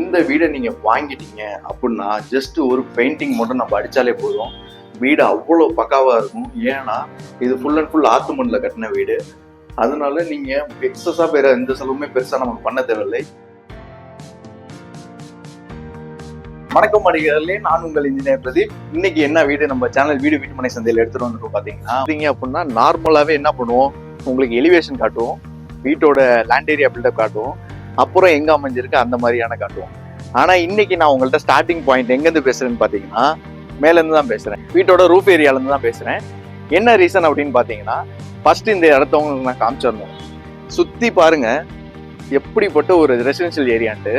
இந்த வீடை நீங்கள் வாங்கிட்டீங்க அப்படின்னா ஜஸ்ட் ஒரு பெயிண்டிங் மட்டும் நம்ம அடித்தாலே போதும். வீடு அவ்வளோ பக்காவாக இருக்கும். ஏன்னா இது ஃபுல் அண்ட் ஃபுல் ஆத்து மண்ணில் கட்டின வீடு. அதனால நீங்கள் எக்ஸஸாக வேற எந்த செலவுமே பெருசாக நமக்கு பண்ண தேவையில்லை. வணக்கம் அடிகளே நான் உங்கள் இன்ஜினியர் பிரதீப். இன்னைக்கு என்ன வீடு? நம்ம சேனல் வீடு வீட்டுமனை சந்தையில் எடுத்துட்டு வந்துருக்கோம் பார்த்தீங்கன்னா பார்த்தீங்க அப்படின்னா நார்மலாகவே என்ன பண்ணுவோம்? உங்களுக்கு எலிவேஷன் காட்டுவோம் வீட்டோட லேண்ட் ஏரியா பில்டப் காட்டுவோம் அப்புறம் எங்க அமைஞ்சிருக்கு அந்த மாதிரியான காட்டுவோம். ஆனா இன்னைக்கு நான் உங்கள்ட்ட ஸ்டார்டிங் பாயிண்ட் எங்கேருந்து பேசுறேன்னு பாத்தீங்கன்னா மேல இருந்து தான் பேசுறேன். வீட்டோட ரூஃப் ஏரியால இருந்து தான் பேசுறேன். என்ன ரீசன் அப்படின்னு பாத்தீங்கன்னா ஃபர்ஸ்ட் இந்த இடத்தவங்களுக்கு நான் காமிச்சிடணும். சுத்தி பாருங்க எப்படிப்பட்ட ஒரு ரெசிடென்ஷியல் ஏரியான்ட்டு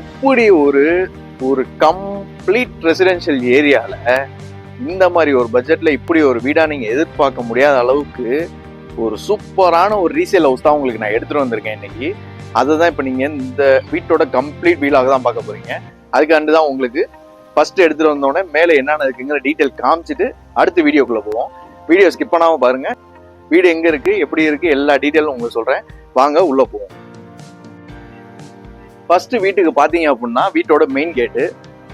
இப்படி ஒரு ஒரு கம்ப்ளீட் ரெசிடென்ஷியல் ஏரியால இந்த மாதிரி ஒரு பட்ஜெட்ல இப்படி ஒரு வீடா நீங்க எதிர்பார்க்க முடியாத அளவுக்கு ஒரு சூப்பரான ஒரு ரீசேல் ஹவுஸ் தான் உங்களுக்கு நான் எடுத்துட்டு வந்திருக்கேன் இன்னைக்கு. அதை தான் இப்போ நீங்கள் இந்த வீட்டோட கம்ப்ளீட் வீலாக தான் பார்க்க போறீங்க. அதுக்காண்டு தான் உங்களுக்கு ஃபர்ஸ்ட் எடுத்துட்டு வந்தோடனே மேலே என்னென்ன இருக்குங்கிற டீட்டெயில் காமிச்சிட்டு அடுத்த வீடியோக்குள்ளே போவோம். வீடியோ ஸ்கிப் பண்ணாமல் பாருங்க. வீடு எங்க இருக்கு எப்படி இருக்கு எல்லா டீட்டெயிலும் உங்களுக்கு சொல்றேன். வாங்க உள்ள போவோம். ஃபர்ஸ்ட் வீட்டுக்கு பார்த்தீங்க அப்படின்னா வீட்டோட மெயின் கேட்டு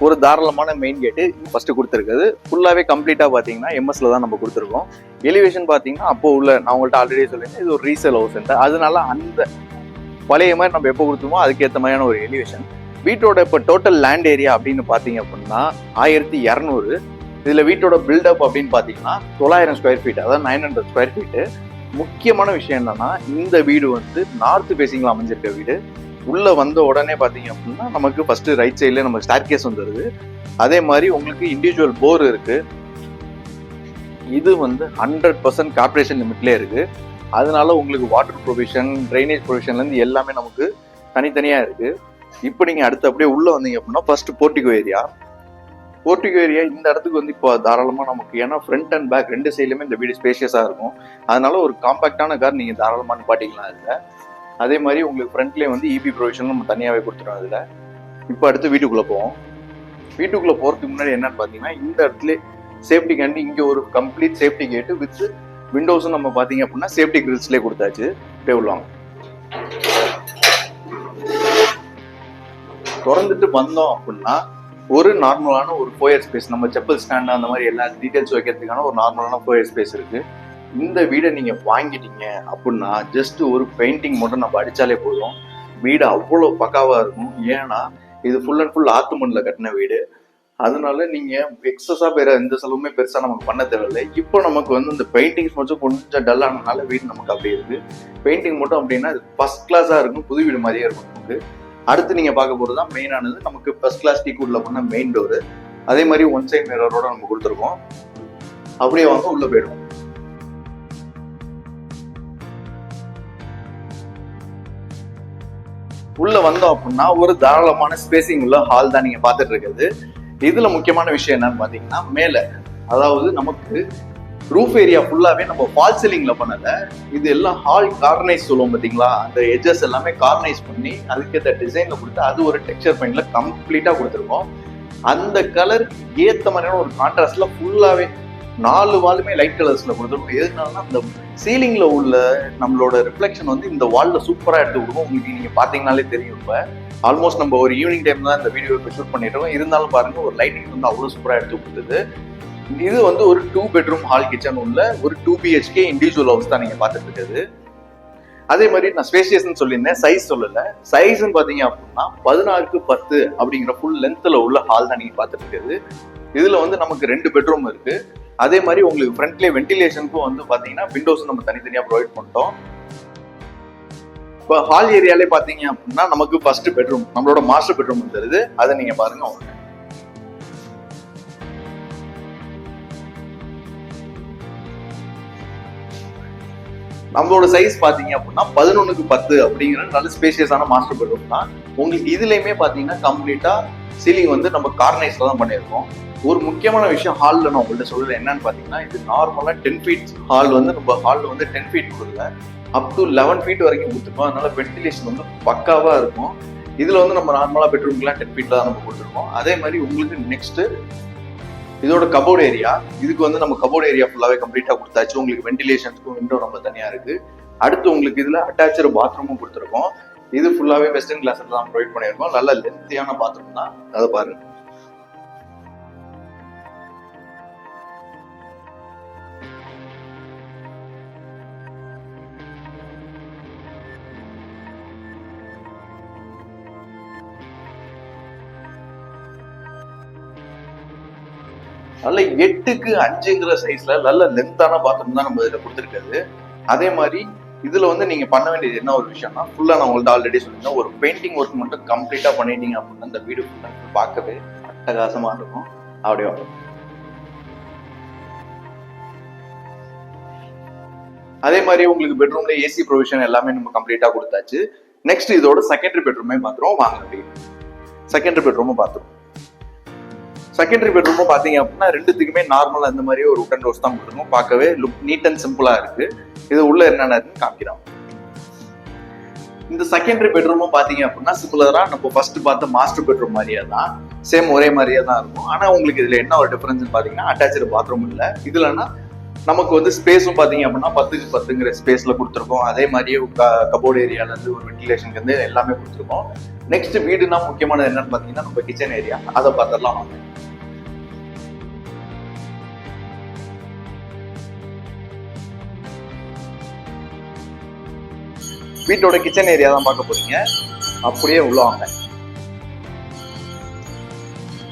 ஒரு தாராளமான மெயின் கேட்டு ஃபர்ஸ்ட் கொடுத்துருக்குது ஃபுல்லாகவே கம்ப்ளீட்டாக பார்த்தீங்கன்னா எம்எஸ்ல தான் நம்ம கொடுத்துருக்கோம். எலிவேஷன் பார்த்தீங்கன்னா அப்போ உள்ள நான் உங்கள்கிட்ட ஆல்ரெடி சொல்லியிருந்தேன் இது ஒரு ரீசேல் ஹவுஸ் அதனால அந்த பழைய மாதிரி நம்ம எப்போ கொடுத்துருமோ அதுக்கேற்ற மாதிரியான ஒரு எலிவேஷன் வீட்டோட இப்போ டோட்டல் லேண்ட் ஏரியா அப்படின்னு பார்த்தீங்க அப்படின்னா ஆயிரத்தி இரநூறு. இதில் வீட்டோட பில்டப் அப்படின்னு பார்த்தீங்கன்னா தொள்ளாயிரம் ஸ்கொயர் ஃபீட் அதாவது நைன் ஹண்ட்ரட் ஸ்கொயர் ஃபீட்டு முக்கியமான விஷயம் என்னன்னா இந்த வீடு வந்து நார்த் ஃபேசிங்கில் அமைஞ்சிருக்க வீடு. உள்ள வந்த உடனே பார்த்தீங்க அப்படின்னா நமக்கு ஃபர்ஸ்ட் ரைட் சைட்ல நமக்கு ஸ்டார் கேஸ் வந்துருது. அதே மாதிரி உங்களுக்கு இண்டிவிஜுவல் போர் இருக்கு. இது வந்து ஹண்ட்ரட் பர்சன்ட் கார்பரேஷன் லிமிட்லேயே இருக்கு. அதனால உங்களுக்கு வாட்டர் ப்ரொவிஷன் ட்ரைனேஜ் ப்ரொவிஷன்லேருந்து எல்லாமே நமக்கு தனித்தனியாக இருக்கு. இப்போ நீங்கள் அடுத்து அப்படியே உள்ள வந்தீங்க அப்படின்னா first portico area portico area இந்த இடத்துக்கு வந்து இப்போ தாராளமாக நமக்கு ஏன்னா ஃப்ரண்ட் அண்ட் பேக் ரெண்டு சைட்லையுமே இந்த வீடு ஸ்பேஷியஸாக இருக்கும். அதனால ஒரு காம்பாக்டான கார் நீங்கள் தாராளமாக நிப்பாட்டிக்கலாம் அதில் அதே மாதிரி உங்களுக்கு ஃப்ரண்ட்லேயே வந்து இபி ப்ரொவிஷன் நம்ம தனியாகவே கொடுத்துருவோம் அதில். இப்போ அடுத்து வீட்டுக்குள்ளே போவோம். வீட்டுக்குள்ளே போகிறதுக்கு முன்னாடி என்னன்னு பார்த்தீங்கன்னா இந்த இடத்துல சேஃப்டி கண்டி இங்கே ஒரு கம்ப்ளீட் சேஃப்டி கேட்டு வித் விண்டோஸும் நம்ம பார்த்தீங்க அப்படின்னா சேஃப்டி கிரில்ஸ்லேயே கொடுத்தாச்சு. டேபிள் வாங்க. திறந்துட்டு வந்தோம் அப்படின்னா ஒரு நார்மலான ஒரு ஃபோயர் ஸ்பேஸ் நம்ம செப்பல் ஸ்டாண்ட் அந்த மாதிரி எல்லா டீட்டெயில்ஸ் வைக்கிறதுக்கான ஒரு நார்மலான ஃபோயர் ஸ்பேஸ் இருக்குது இந்த வீடை நீங்க வாங்கிட்டீங்க அப்படின்னா ஜஸ்ட் ஒரு பெயிண்டிங் மட்டும் நம்ம அடிச்சாலே போதும். வீடு அவ்வளோ பக்காவா இருக்கும். ஏன்னா இது ஃபுல் அண்ட் ஃபுல் ஆத்து மண்ணில் கட்டின வீடு. அதனால நீங்க எக்ஸஸா வேற எந்த செலவுமே பெருசா நமக்கு பண்ண தேவையில்லை. இப்போ நமக்கு வந்து இந்த பெயிண்டிங்ஸ் மட்டும் கொஞ்சம் டல் ஆனதுனால வீடு நமக்கு அப்படியே இருக்கு. பெயிண்டிங் மட்டும் அப்படின்னா ஃபர்ஸ்ட் கிளாஸா இருக்கும். புது வீடு மாதிரியே இருக்கும் நமக்கு. அடுத்து நீங்க பார்க்க போகிறது தான் மெயினானது நமக்கு ஃபர்ஸ்ட் கிளாஸ் டீ உள்ள பண்ண மெயின் டோரு அதே மாதிரி ஒன் சைட் மிரரோட நம்ம கொடுத்துருக்கோம். அப்படியே வாங்க உள்ள போயிடுவோம். உள்ள வந்தோம் அப்படின்னா ஒரு தாராளமான ஸ்பேசிங் உள்ள ஹால் தான் நீங்க பார்த்துட்டு இருக்கிறது. இதுல முக்கியமான விஷயம் என்னன்னு பாத்தீங்கன்னா மேல. அதாவது நமக்கு ரூஃப் ஏரியா ஃபுல்லாவே நம்ம ஃபால் சீலிங்ல பண்ணல. இது எல்லாம் ஹால் கார்னைஸ் சொல்லுவோம் பாத்தீங்களா அந்த எட்ஜஸ் எல்லாமே கார்னைஸ் பண்ணி அதுக்கேற்ற டிசைன்ல கொடுத்து அது ஒரு டெக்ஸ்சர் பெயிண்ட்ல கம்ப்ளீட்டா கொடுத்துருக்கோம். அந்த கலர் ஏத்த மாதிரியான ஒரு கான்ட்ராஸ்ட்ல ஃபுல்லாவே நாலு வாலுமே லைட் கலர்ஸ்ல கொடுத்துருக்கோம். எதுனால அந்த சீலிங்ல உள்ள நம்மளோட ரிஃப்ளெக்ஷன் வந்து இந்த வால்ல சூப்பரா எடுத்து கொடுக்கும். உங்களுக்கு நீங்க பாத்தீங்கன்னாலே தெரியும் இப்ப. ஆல்மோஸ்ட் நம்ம ஒரு ஈவினிங் டைம் தான் இந்த வீடியோ இப்போ ஷூட் பண்ணிட்டு இருந்தாலும் பாருங்க ஒரு லைட்டிங் வந்து அவ்வளவு சூப்பரா எடுத்து கொடுத்தது. இது வந்து ஒரு டூ பெட்ரூம் ஹால் கிச்சன் உள்ள ஒரு டூ பிஹெச்கே இண்டிவிஜுவல் ஹவுஸ் தான் நீங்க பார்த்துட்டு இருக்குது அதே மாதிரி நான் ஸ்பேசியஸ்னு சொல்லியிருந்தேன். சைஸ் சொல்லல. சைஸ்ன்னு பாத்தீங்க அப்படின்னா பதினாறுக்கு பத்து அப்படிங்கிற ஃபுல் லென்த்ல உள்ள ஹால் தான் நீங்க பார்த்துட்டு இருக்குது இதுல வந்து நமக்கு ரெண்டு பெட்ரூம் இருக்கு. அதே மாதிரி உங்களுக்கு ஃப்ரண்ட்லேயே வென்டிலேஷனுக்கும் வந்து பாத்தீங்கன்னா விண்டோஸ் நம்ம தனித்தனியா ப்ரொவைட் பண்ணிட்டோம். இப்போ ஹால் ஏரியாலே பார்த்தீங்க அப்படின்னா நமக்கு ஃபர்ஸ்ட் பெட்ரூம் நம்மளோட மாஸ்டர் பெட்ரூம் தருது அதை நீங்க பாருங்க வாங்க. நம்மளோட சைஸ் பார்த்தீங்க அப்படின்னா பதினொன்றுக்கு பத்து அப்படிங்கிற நல்ல ஸ்பேசியஸான மாஸ்டர் பெட்ரூம் தான். உங்களுக்கு இதுலேயுமே பார்த்தீங்கன்னா கம்ப்ளீட்டாக சீலிங் வந்து நம்ம கார்னைஸ்ல தான் பண்ணியிருக்கோம். ஒரு முக்கியமான விஷயம் ஹாலில் நான் உங்கள்கிட்ட சொல்லல. என்னன்னு பாத்தீங்கன்னா இது நார்மலா டென் ஃபீட் ஹால் வந்து நம்ம ஹாலில் வந்து டென் ஃபீட் கொடுக்கல. அப் டு லெவன் ஃபீட் வரைக்கும் கொடுத்துருக்கோம். அதனால வென்டிலேஷன் வந்து பக்காவா இருக்கும். இதுல வந்து நம்ம நார்மலா பெட்ரூம்க்குலாம் டென் ஃபீட்ல தான் நம்ம கொடுத்துருக்கோம். அதே மாதிரி உங்களுக்கு நெக்ஸ்ட் இதோட கபோர்டு ஏரியா இதுக்கு வந்து நம்ம கபோர்டு ஏரியா ஃபுல்லாவே கம்ப்ளீட்டா கொடுத்தாச்சு. உங்களுக்கு வென்டிலேஷனுக்கும் விண்டோ ரொம்ப தனியா இருக்கு. அடுத்து உங்களுக்கு இதுல அட்டாச்சு பாத்ரூமும் கொடுத்துருக்கோம். இது ஃபுல்லாவே வெஸ்டர்ன் கிளாஸில் தான் ப்ரொவைட் பண்ணியிருக்கோம். நல்ல லென்த்தியான பாத்ரூம் தான். அதை பாருங்க. நல்ல எட்டுக்கு அஞ்சுங்கிற சைஸ்ல நல்ல லென்த்தான பாத்ரூம் தான் நம்ம இதுல கொடுத்துருக்காது அதே மாதிரி இதுல வந்து நீங்க பண்ண வேண்டியது என்ன ஒரு விஷயம்னா ஃபுல்லா நான் உங்கள்ட்ட ஆல்ரெடி சொல்லியிருந்தேன். ஒரு பெயிண்டிங் ஒர்க் மட்டும் கம்ப்ளீட்டா பண்ணிட்டீங்க அப்படின்னா அந்த வீடு ஃபுல்லா பார்க்கவே அட்டகாசமா இருக்கும். அப்படியே அதே மாதிரி உங்களுக்கு பெட்ரூம்ல ஏசி ப்ரொவிஷன் எல்லாமே நம்ம கம்ப்ளீட்டா கொடுத்தாச்சு. நெக்ஸ்ட் இதோட செகண்டரி பெட்ரூமே பாத்துருவோம் வாங்க அப்படி செகண்டரி பெட்ரூமும் பாத்துருவோம் செகண்டரி பெட்ரூமும் பார்த்தீங்க அப்படின்னா ரெண்டுத்துக்குமே நார்மலாக இந்த மாதிரி ஒரு உட்டன் டோர்ஸ் தான் கொடுத்துருக்கோம் பார்க்கவே லுக் நீட் அண்ட் சிம்பிளாக இருக்கு. இது உள்ள என்னென்ன இருக்குன்னு காமிக்கிறோம். இந்த செகண்டரி பெட்ரூமும் பார்த்தீங்க அப்படின்னா சிமிலரா நம்ம ஃபர்ஸ்ட் பார்த்த மாஸ்டர் பெட்ரூம் மாதிரியே தான். சேம் ஒரே மாதிரியே தான் இருக்கும். ஆனால் உங்களுக்கு இதில் என்ன ஒரு டிஃபரன்ஸ் பார்த்தீங்கன்னா அட்டாச்சு பாத்ரூம் இல்லை. இதுலன்னா நமக்கு வந்து ஸ்பேஸும் பார்த்தீங்க அப்படின்னா பத்துக்கு பத்துங்கிற ஸ்பேஸில் கொடுத்துருக்கோம். அதே மாதிரியே கபோர்டு ஏரியால ஒரு வென்டிலேஷனுக்கு வந்து எல்லாமே கொடுத்துருக்கோம். நெக்ஸ்ட் வீடுனா முக்கியமானது என்னன்னு பார்த்தீங்கன்னா நம்ம கிச்சன் ஏரியா அதை பார்த்துடலாம். வாங்க வீட்டோட கிச்சன் ஏரியா தான் பார்க்க போறீங்க. அப்படியே உள்ள வாங்க.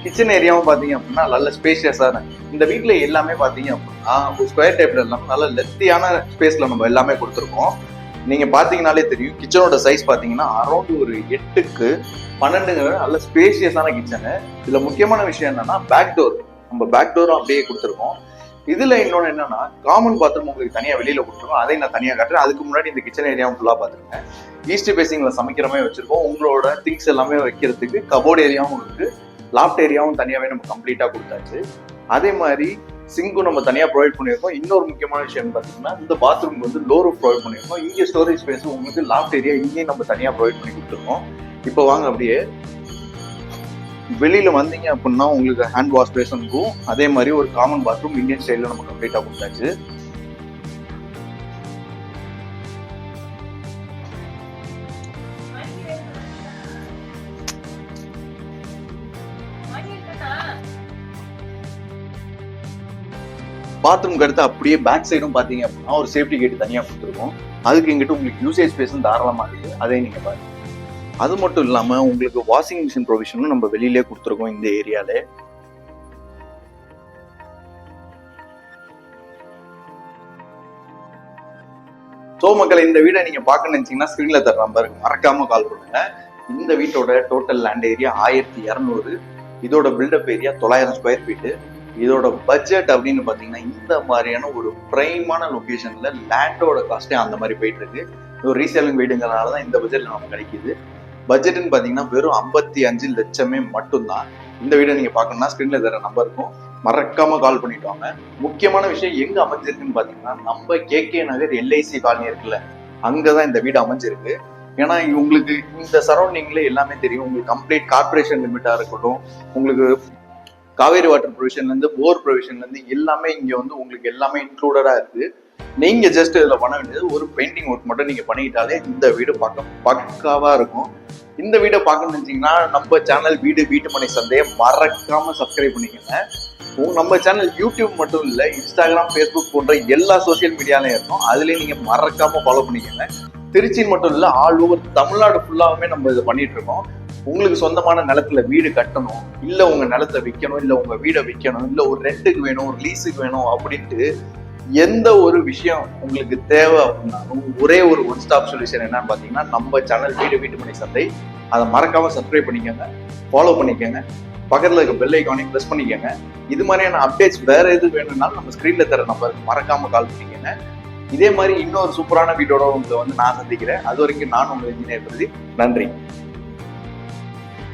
கிச்சன் ஏரியாவும் பார்த்தீங்க அப்படின்னா நல்ல ஸ்பேஷியஸான இந்த வீட்டில் எல்லாமே பார்த்தீங்க அப்படின்னா ஒரு ஸ்கொயர் டைப்ல இல்லாம நல்ல லெத்தியான ஸ்பேஸில் நம்ம எல்லாமே கொடுத்துருக்கோம். நீங்கள் பார்த்தீங்கனாலே தெரியும் கிச்சனோட சைஸ் பார்த்தீங்கன்னா அரௌண்ட் ஒரு எட்டுக்கு பன்னெண்டுங்கிற நல்ல ஸ்பேஷியஸான கிச்சனு இதில் முக்கியமான விஷயம் என்னன்னா பேக் டோர் நம்ம பேக் டோரும் அப்படியே கொடுத்துருக்கோம். இதுல இன்னொன்று என்னன்னா காமன் பாத்ரூம் உங்களுக்கு தனியா வெளியில கொடுத்துருவோம். அதை நான் தனியா காட்டுறேன். அதுக்கு முன்னாடி இந்த கிச்சன் ஏரியாவும் ஃபுல்லா பாத்துருங்க ஈஸ்ட் பேசிங்ல சமைக்கிற மாதிரி வச்சிருக்கோம் உங்களோட திங்ஸ் எல்லாமே வைக்கிறதுக்கு கபோர்ட் ஏரியாவும் இருக்கு. லாஃப்ட் ஏரியாவும் தனியாவே நம்ம கம்ப்ளீட்டா கொடுத்தாச்சு. அதே மாதிரி சிங்கும் நம்ம தனியா ப்ரொவைட் பண்ணியிருக்கோம். இன்னொரு முக்கியமான விஷயம் பாத்தீங்கன்னா இந்த பாத்ரூம் வந்து லோ ரூப் ப்ரொவைட் பண்ணியிருக்கோம். இங்கே ஸ்டோரேஜ் ஸ்பேஸ் உங்களுக்கு லாஃப்ட் ஏரியா இங்கேயும் நம்ம தனியா ப்ரொவைட் பண்ணி கொடுத்துருக்கோம். இப்போ வாங்க அப்படியே வெளியில வந்தீங்க அப்படின்னா உங்களுக்கு ஹேண்ட் வாஷ் பேசன் இருக்கும் அதே மாதிரி ஒரு காமன் பாத்ரூம் இந்தியன் ஸ்டைல்ல நம்ம கம்ப்ளீட்டா கொடுத்தாச்சு. பாத்ரூம்க்கு அடுத்து அப்படியே பேக் சைடும் பாத்தீங்க அப்படின்னா ஒரு சேஃப்டி கேட் தனியா கொடுத்துருக்கோம். அதுக்கு எங்கிட்ட உங்களுக்கு யூசேஜ் ஸ்பேஸும் தாராளமா இருக்கு. அதே நீங்க பாருங்க. அது மட்டும் இல்லாமல் உங்களுக்கு வாஷிங் மிஷின் ப்ரொவிஷனும் நம்ம வெளியிலே கொடுத்துருக்கோம் இந்த ஏரியால. ஸோ மக்களை இந்த வீடை நீங்கள் பார்க்க நினைச்சீங்கன்னா ஸ்க்ரீனில் தர நம்பருக்கு மறக்காமல் கால் பண்ணுங்க. இந்த வீட்டோட டோட்டல் லேண்ட் ஏரியா ஆயிரத்தி இரநூறு. இதோட பில்டப் ஏரியா தொள்ளாயிரம் ஸ்கொயர் ஃபீட்டு இதோட பட்ஜெட் அப்படின்னு பார்த்தீங்கன்னா இந்த மாதிரியான ஒரு பிரைமான லொக்கேஷனில் லேண்டோட காஸ்ட்டே அந்த மாதிரி போயிட்டு இருக்கு. ஒரு ரீசேலிங் வீடுங்கிறனால தான் இந்த பட்ஜெட்டில் நமக்கு கிடைக்கிது. பட்ஜெட்னு பார்த்தீங்கன்னா வெறும் ஐம்பத்தி அஞ்சு லட்சமே மட்டும்தான். இந்த வீடை நீங்க பார்க்கணும்னா ஸ்கிரீன்ல தர நம்பர் இருக்கும். மறக்காம கால் பண்ணிட்டு வாங்க. முக்கியமான விஷயம் எங்க அமைஞ்சிருக்குன்னு பாத்தீங்கன்னா நம்ம K K Nagar LIC colony இருக்குல்ல அங்கதான் இந்த வீடு அமைஞ்சிருக்கு. ஏன்னா உங்களுக்கு இந்த சரௌண்டிங்ல எல்லாமே தெரியும். உங்களுக்கு கம்ப்ளீட் கார்பரேஷன் லிமிட்டா இருக்கட்டும் உங்களுக்கு காவேரி வாட்டர் ப்ரொவிஷன்ல இருந்து போர் ப்ரொவிஷன்ல இருந்து எல்லாமே இங்க வந்து உங்களுக்கு எல்லாமே இன்க்ளூடடா இருக்கு. நீங்க ஜஸ்ட் இதுல பண்ண வேண்டியது ஒரு பெயிண்டிங் ஒர்க் மட்டும் நீங்க பண்ணிக்கிட்டாலே இந்த வீடு பார்க்க பக்காவா இருக்கும். இந்த வீடியோ பார்க்கணும்னு நினைச்சீங்கன்னா நம்ம சேனல் வீடு வீட்டு மனை சந்தையை மறக்காமல் சப்ஸ்கிரைப் பண்ணிக்கோங்க. உங்கள் நம்ம சேனல் யூடியூப் மட்டும் இல்லை இன்ஸ்டாகிராம் ஃபேஸ்புக் போன்ற எல்லா சோசியல் மீடியாலையும் இருக்கும். அதுலேயும் நீங்கள் மறக்காமல் ஃபாலோ பண்ணிக்கோங்க. திருச்சி மட்டும் இல்லை ஆல் ஓவர் தமிழ்நாடு ஃபுல்லாவுமே நம்ம இதை பண்ணிட்டு இருக்கோம். உங்களுக்கு சொந்தமான நிலத்துல வீடு கட்டணும் இல்லை உங்கள் நிலத்தை விற்கணும் இல்லை உங்கள் வீடை விற்கணும் இல்லை ஒரு ரெண்டுக்கு வேணும் ஒரு லீஸுக்கு வேணும் அப்படின்ட்டு எந்த ஒரு விஷயம் உங்களுக்கு தேவை அப்படின்னாலும் ஒரே ஒரு ஒன் ஸ்டாப் சொல்யூஷன் என்னன்னு பார்த்தீங்கன்னா நம்ம சேனல் வீடு வீட்டு மணி சந்தை. அதை மறக்காம சப்ஸ்கிரைப் பண்ணிக்கோங்க ஃபாலோ பண்ணிக்கோங்க பக்கத்தில் இருக்க பெல் ஐக்கானையும் ப்ரெஸ் பண்ணிக்கோங்க. இது மாதிரியான அப்டேட்ஸ் வேற எது வேணும்னாலும் நம்ம ஸ்க்ரீனில் தர நம்பருக்கு மறக்காம கால் பண்ணிக்கோங்க. இதே மாதிரி இன்னொரு சூப்பரான வீட்டோட உங்களை வந்து நான் சந்திக்கிறேன். அது வரைக்கும் நான் உங்கள் இன்ஜினியர் பிரதீப். நன்றி.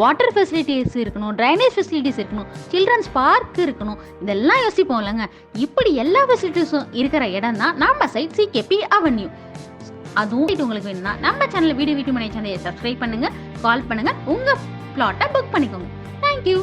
வாட்டர் ஃபெசிலிட்டிஸ் இருக்கணும் ட்ரைனேஜ் ஃபெசிலிட்டிஸ் இருக்கணும் சில்ட்ரன்ஸ் பார்க் இருக்கணும் இதெல்லாம் யோசிப்போம் இல்லைங்க இப்படி எல்லா ஃபெசிலிட்டிஸும் இருக்கிற இடம் தான் நம்ம சைட் சிகேபி அவென்யூ. அதுவும் இது உங்களுக்கு வேணும்னா நம்ம சேனல் வீடியோ வீட்டு மனை சேனலை சப்ஸ்கிரைப் பண்ணுங்கள் கால் பண்ணுங்கள் உங்கள் பிளாட்டை புக் பண்ணிக்கோங்க. தேங்க்யூ